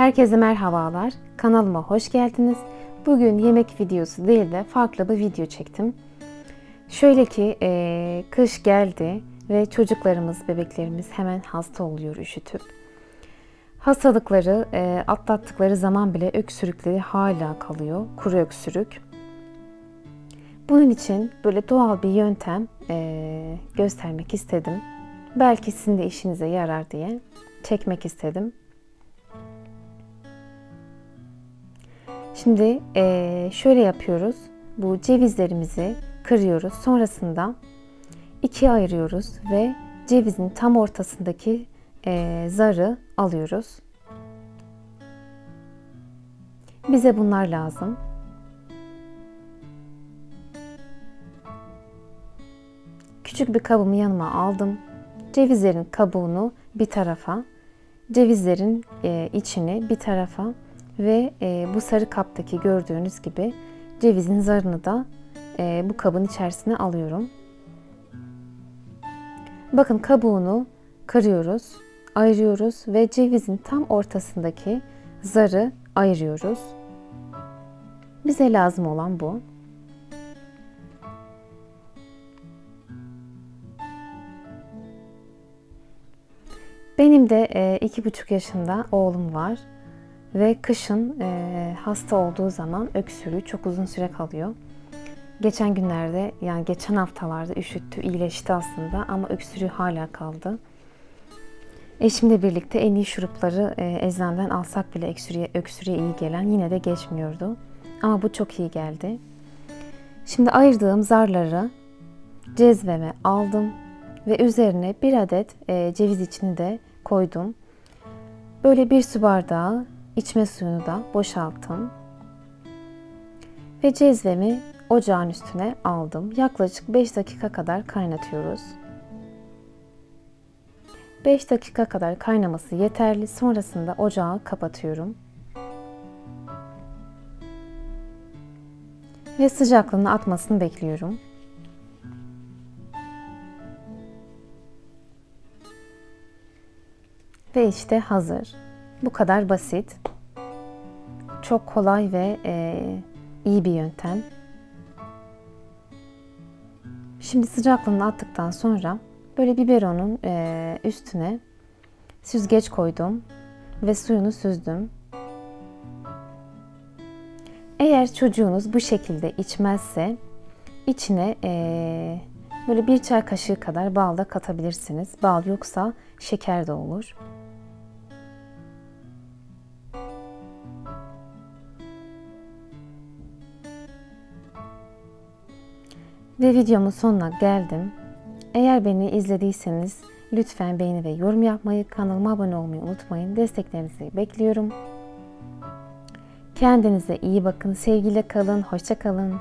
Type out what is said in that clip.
Herkese merhabalar. Kanalıma hoş geldiniz. Bugün yemek videosu değil de farklı bir video çektim. Şöyle ki e, kış geldi ve çocuklarımız, bebeklerimiz hemen hasta oluyor üşütüp. Hastalıkları e, atlattıkları zaman bile öksürükleri hala kalıyor. Kuru öksürük. Bunun için böyle doğal bir yöntem e, göstermek istedim. Belki sizin de işinize yarar diye çekmek istedim. Şimdi şöyle yapıyoruz. Bu cevizlerimizi kırıyoruz. Sonrasında ikiye ayırıyoruz ve cevizin tam ortasındaki zarı alıyoruz. Bize bunlar lazım. Küçük bir kabımı yanıma aldım. Cevizlerin kabuğunu bir tarafa, cevizlerin içini bir tarafa ve e, bu sarı kaptaki gördüğünüz gibi cevizin zarını da e, bu kabın içerisine alıyorum. Bakın kabuğunu kırıyoruz, ayırıyoruz ve cevizin tam ortasındaki zarı ayırıyoruz. Bize lazım olan bu. Benim de e, iki buçuk yaşında oğlum var. Ve kışın e, hasta olduğu zaman öksürüğü çok uzun süre kalıyor. Geçen günlerde yani geçen haftalarda üşüttü, iyileşti aslında ama öksürüğü hala kaldı. Eşimle birlikte en iyi şurupları e, eczaneden alsak bile öksürüğe, öksürüğe iyi gelen yine de geçmiyordu. Ama bu çok iyi geldi. Şimdi ayırdığım zarları cezveme aldım ve üzerine bir adet e, ceviz içini de koydum. Böyle bir su bardağı İçme suyunu da boşalttım. Ve cezvemi ocağın üstüne aldım. Yaklaşık 5 dakika kadar kaynatıyoruz. 5 dakika kadar kaynaması yeterli. Sonrasında ocağı kapatıyorum. Ve sıcaklığını atmasını bekliyorum. Ve işte hazır. Bu kadar basit. Çok kolay ve e, iyi bir yöntem. Şimdi sıcaklığını attıktan sonra böyle biberonun e, üstüne süzgeç koydum ve suyunu süzdüm. Eğer çocuğunuz bu şekilde içmezse içine e, böyle bir çay kaşığı kadar bal da katabilirsiniz. Bal yoksa şeker de olur. Ve videomun sonuna geldim. Eğer beni izlediyseniz lütfen beğeni ve yorum yapmayı, kanalıma abone olmayı unutmayın. Desteklerinizi bekliyorum. Kendinize iyi bakın, sevgiyle kalın, hoşça kalın.